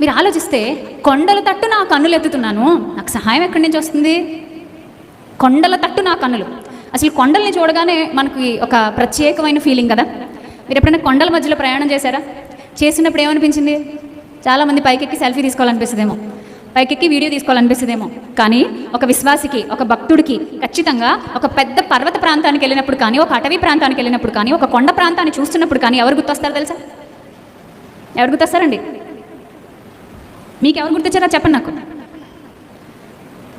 మీరు ఆలోచిస్తే కొండల తట్టు నా కన్నులు ఎత్తుతున్నాను. నాకు సహాయం ఎక్కడి నుంచి వస్తుంది? కొండల తట్టు నా కన్నులు. అసలు కొండల్ని చూడగానే మనకి ఒక ప్రత్యేకమైన ఫీలింగ్ కదా. మీరు ఎప్పుడైనా కొండల మధ్యలో ప్రయాణం చేశారా? చేసినప్పుడు ఏమనిపించింది? చాలామంది పైకెక్కి సెల్ఫీ తీసుకోవాలనిపిస్తుందేమో. పైకెక్కి వీడియో తీసుకోవాలనిపిస్తుందేమో. కానీ ఒక విశ్వాసికి ఒక భక్తుడికి ఖచ్చితంగా ఒక పెద్ద పర్వత ప్రాంతానికి వెళ్ళినప్పుడు కానీ ఒక అటవీ ప్రాంతానికి వెళ్ళినప్పుడు కానీ ఒక కొండ ప్రాంతాన్ని చూస్తున్నప్పుడు కానీ ఎవరు గుర్తొస్తారు తెలుసా? ఎవరు గుర్తొస్తారండి? మీకు ఎవరు గుర్తొచ్చారో చెప్పండి నాకు.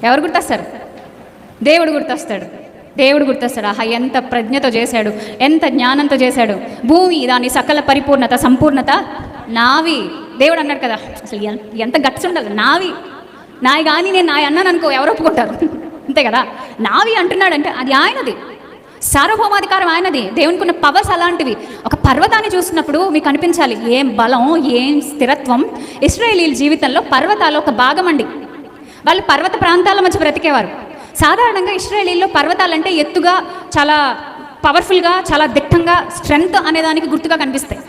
ఎవరు గుర్తొస్తారు? దేవుడు గుర్తొస్తాడు. దేవుడు గుర్తొస్తాడు. ఆహా ఎంత ప్రజ్ఞతో చేశాడు. ఎంత జ్ఞానంతో చేశాడు. భూమి దాని సకల పరిపూర్ణత సంపూర్ణత నావి. దేవుడు అన్నాడు కదా అసలు ఎంత గట్స్ ఉండాలి నావి. నాయి కానీ నేను నాయ అన్నాను అనుకో ఎవరు ఒప్పుకుంటారు? అంతే కదా. నావి అంటున్నాడంటే అది ఆయనది. సార్వభౌమాధికారం ఆయనది. దేవునికి ఉన్న పవర్స్ అలాంటివి. ఒక పర్వతాన్ని చూసినప్పుడు మీకు అనిపించాలి ఏం బలం ఏం స్థిరత్వం? ఇస్రాయేలీల జీవితంలో పర్వతాలు ఒక భాగం అండి వాళ్ళు పర్వత ప్రాంతాల మధ్య బ్రతికేవారు. సాధారణంగా ఇస్రాయేలీల్లో పర్వతాలంటే ఎత్తుగా చాలా పవర్ఫుల్గా చాలా దిట్టంగా స్ట్రెంగ్త్ అనేదానికి గుర్తుగా కనిపిస్తాయి.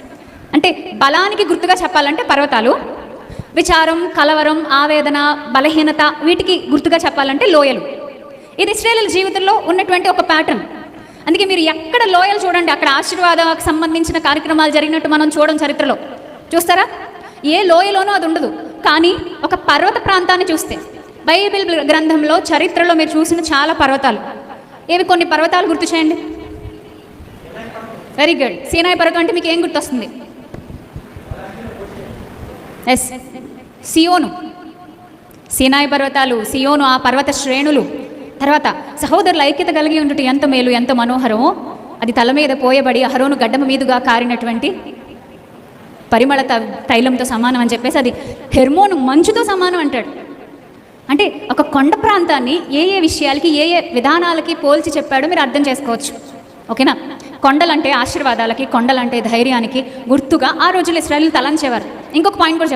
అంటే బలానికి గుర్తుగా చెప్పాలంటే పర్వతాలు విచారం కలవరం ఆవేదన బలహీనత వీటికి గుర్తుగా చెప్పాలంటే లోయలు. ఇది ఇస్రాయేల్ జీవితంలో ఉన్నటువంటి ఒక ప్యాటర్న్ అందుకే మీరు ఎక్కడ లోయలు చూడండి అక్కడ ఆశీర్వాదానికి సంబంధించిన కార్యక్రమాలు జరిగినట్టు మనం చూడడం చరిత్రలో. చూస్తారా? ఏ లోయలోనూ అది ఉండదు. కానీ ఒక పర్వత ప్రాంతాన్ని చూస్తే బైబిల్ గ్రంథంలో చరిత్రలో మీరు చూసిన చాలా పర్వతాలు. ఏవి కొన్ని పర్వతాలు గుర్తు చేయండి? వెరీ గుడ్ సీనాయి పర్వతం అంటే మీకు ఏం గుర్తొస్తుంది? ఎస్ సియోను. సీనాయి పర్వతాలు సియోను ఆ పర్వత శ్రేణులు. తర్వాత సహోదరుల ఐక్యత కలిగి ఉండుట ఎంత మేలు ఎంత మనోహరమో అది తల మీద పోయబడి అహరోను గడ్డమ మీదుగా కారినటువంటి పరిమళ త- తైలంతో సమానం అని చెప్పేసి అది హెర్మోను మంచుతో సమానం అంటాడు. అంటే ఒక కొండ ప్రాంతాన్ని ఏ ఏ విషయాలకి ఏ ఏ విధానాలకి పోల్చి చెప్పాడో మీరు అర్థం చేసుకోవచ్చు. ఓకేనా? కొండలంటే ఆశీర్వాదాలకి కొండలంటే ధైర్యానికి గుర్తుగా ఆ రోజులు ఇస్రాయల్ తలంచేవారు. ఇంకొక పాయింట్ కూడా